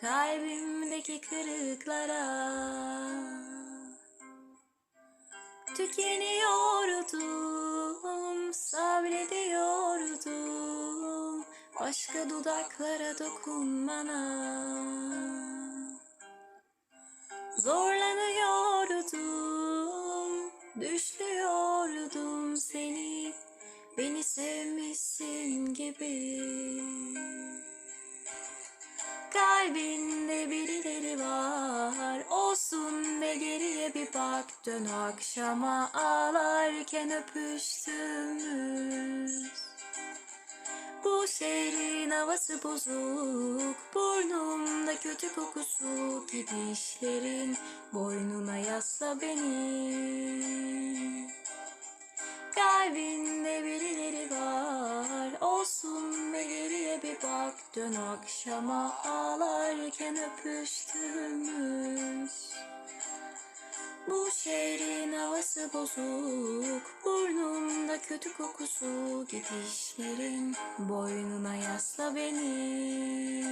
içimdeki kırıklara Tükeniyordum, sabrediyordum Başka dudaklara dokunmana Zorlanıyordum, düşlüyordum seni. Beni sevmişsin gibi Kalbinde birileri var. Olsun ve geriye bir bak. Dön akşama ağlarken öpüştüğümüz. Bu şehrin havası bozuk. Burnumda kötü kokusu. Gidişlerin boynuna yasla beni bir bak Dön akşama ağlarken öpüştüğümüz Bu şehrin havası bozuk Burnumda kötü kokusu Gidişlerin boynuna yasla beni